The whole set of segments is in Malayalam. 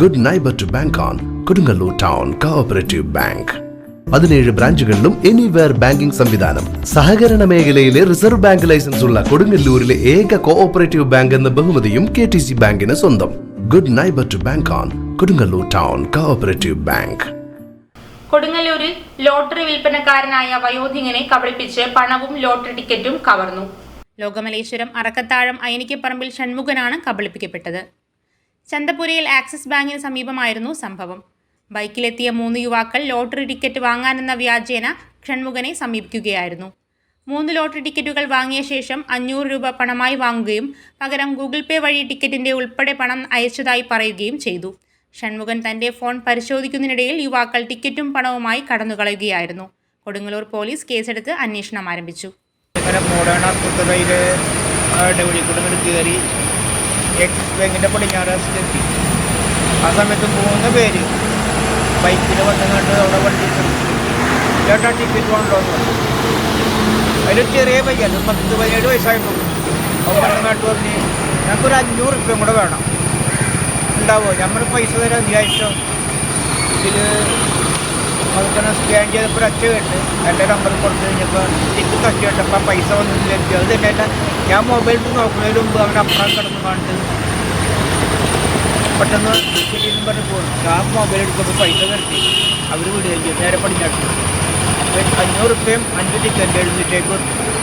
Good neighbour to bank on Kodungallur town cooperative bank പതിനേഴ് ബ്രാഞ്ചുകളിലും എനിവെയർ ബാങ്കിംഗ് സംവിധാനം. സഹകരണ മേഖലയിലെ റിസർവ് ബാങ്ക് ലൈസൻസ് ഉള്ള കൊടുങ്ങല്ലൂരിലെ ഏക കോഓപ്പറേറ്റീവ് ബാങ്ക് എന്ന ബഹുമതിയും കെ ടി സി ബാങ്കിന് സ്വന്തം. Good neighbour to bank on Kodungallur town cooperative bank കൊടുങ്ങല്ലൂരിൽ ലോട്ടറി വിൽപ്പനക്കാരനായ വയോധികനെ കബളിപ്പിച്ച് പണവും ലോട്ടറി ടിക്കറ്റും കവർന്നു. ലോകമലേശ്വരം അറക്കത്താഴം അയനിക്കപ്പറമ്പിൽ ഷൺമുഖനാണ് കബളിപ്പിക്കപ്പെട്ടത്. ചന്തപുരയിൽ ആക്സിസ് ബാങ്കിന് സമീപമായിരുന്നു സംഭവം. ബൈക്കിലെത്തിയ മൂന്ന് യുവാക്കൾ ലോട്ടറി ടിക്കറ്റ് വാങ്ങാനെന്ന വ്യാജേന ഷൺമുഖനെ സമീപിക്കുകയായിരുന്നു. മൂന്ന് ലോട്ടറി ടിക്കറ്റുകൾ വാങ്ങിയ ശേഷം അഞ്ഞൂറ് രൂപ പണമായി വാങ്ങുകയും പകരം ഗൂഗിൾ പേ വഴി ടിക്കറ്റിന്റെ ഉൾപ്പെടെ പണം അയച്ചതായി പറയുകയും ചെയ്തു. ഷൺമുഖൻ തന്റെ ഫോൺ പരിശോധിക്കുന്നതിനിടയിൽ യുവാക്കൾ ടിക്കറ്റും പണവുമായി കടന്നുകളയുകയായിരുന്നു. കൊടുങ്ങല്ലൂർ പോലീസ് കേസെടുത്ത് അന്വേഷണം ആരംഭിച്ചു. എക്സിസ് ബാങ്കിന്റെ പടിഞ്ഞാറ് എത്തി ആ സമയത്ത് മൂന്ന് പേര് ബൈക്കിൽ വന്ന് കണ്ട് അവിടെ വണ്ടി ചേട്ടാ ടിക്കറ്റ് കൊണ്ടുവന്നു പറഞ്ഞു. അതിൽ ചെറിയ പയ്യൻ പത്ത് പതിനേഴ് വയസ്സായിട്ടുള്ളൂ. അവൻ വന്ന് നാട്ട് പറഞ്ഞ് ഞങ്ങൾക്കൊരു അഞ്ഞൂറ് റുപ്യം കൂടെ വേണം. ഉണ്ടാവുമോ? നമ്മൾ പൈസ തരാൻ വിചാരിച്ചോ ഇതിൽ അതുപോലെ സ്കാൻ ചെയ്തപ്പോൾ അച്ഛ കേട്ട് എന്റെ നമ്പർ കൊടുത്തു കഴിഞ്ഞപ്പോൾ ടിക്കറ്റ് അച്ഛ കേട്ടപ്പോൾ പൈസ വന്നിട്ടില്ല. അത് തന്നെ അല്ല ഞാൻ മൊബൈൽ നോക്കുന്നതിന് മുമ്പ് അവൻ അപ്പുറം കിടന്ന് കാണിട്ട് പെട്ടെന്ന് ശരിയെന്ന് പറഞ്ഞ് പോകും ഞാൻ മൊബൈൽ എടുക്കുമ്പോൾ പൈസ നിർത്തി അവർ വിടുകയും ചെയ്തു. നേരെ പടിഞ്ഞാട്ട് അഞ്ഞൂറ് റുപ്യയും അഞ്ച് ടിക്കറ്റ് എഴുന്നൂറ്റേക്ക്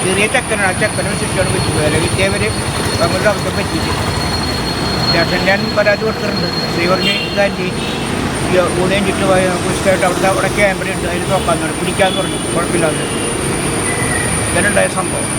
ചെറിയ ചക്കനാണ്. ആ ചക്കനെ വെച്ചിട്ടാണ് വെച്ചു. വേറെ വിദ്യാവര് അങ്ങോട്ട് അവസ്ഥ പറ്റിയിട്ട് ചേട്ടൻ ഞാൻ പരാതി കൊടുത്തിട്ടുണ്ട്. ശ്രീ പറഞ്ഞ് ഇതാന്റെ ഊണയും ചുറ്റും പോയി നമുക്ക് ഇഷ്ടമായിട്ട് അവിടുത്തെ അവിടെ ക്യാമറ ഉണ്ട്. അതിൽ നോക്കാൻ പറഞ്ഞു. പിടിക്കാമെന്ന് പറഞ്ഞു. കുഴപ്പമില്ലാതെ ഇതനുണ്ടായ സംഭവം.